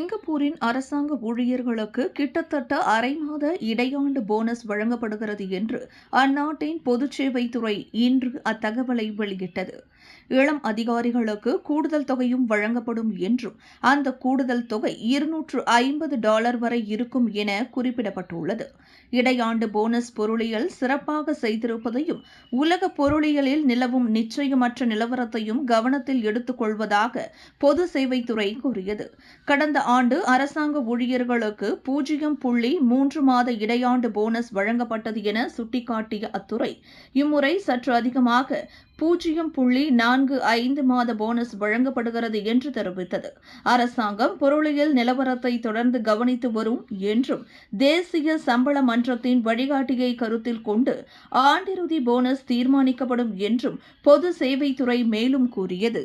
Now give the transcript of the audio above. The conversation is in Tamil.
சிங்கப்பூரின் அரசாங்க ஊழியர்களுக்கு கிட்டத்தட்ட அரை மாத இடையாண்டு போனஸ் வழங்கப்படுகிறது என்று அந்நாட்டின் பொதுச்சேவைத்துறை இன்று அத்தகவலை வெளியிட்டது. இளம் அதிகாரிகளுக்கு கூடுதல் தொகையும் வழங்கப்படும் என்றும் அந்த கூடுதல் தொகை இருநூற்று ஐம்பது டாலர் வரை இருக்கும் என குறிப்பிடப்பட்டுள்ளது. இடையாண்டு போனஸ் பொருளியல் சிறப்பாக செய்திருப்பதையும் உலக பொருளியலில் நிலவும் நிச்சயமற்ற நிலவரத்தையும் கவனத்தில் எடுத்துக் கொள்வதாக பொது சேவைத்துறை கூறியது. கடந்த ஆண்டு அரசாங்க ஊழியர்களுக்கு பூஜ்ஜியம் புள்ளி மூன்று மாத இடையாண்டு போனஸ் வழங்கப்பட்டது என சுட்டிக்காட்டிய அத்துறை இம்முறை சற்று அதிகமாக பூஜ்ஜியம் புள்ளி நான்கு ஐந்து மாத போனஸ் வழங்கப்படுகிறது என்று தெரிவித்தது. அரசாங்கம் பொருளியல் நிலவரத்தை தொடர்ந்து கவனித்து வரும் என்றும் தேசிய சம்பள மன்றத்தின் வழிகாட்டியை கருத்தில் கொண்டு ஆண்டிறுதி போனஸ் தீர்மானிக்கப்படும் என்றும் பொது சேவைத்துறை மேலும் கூறியது.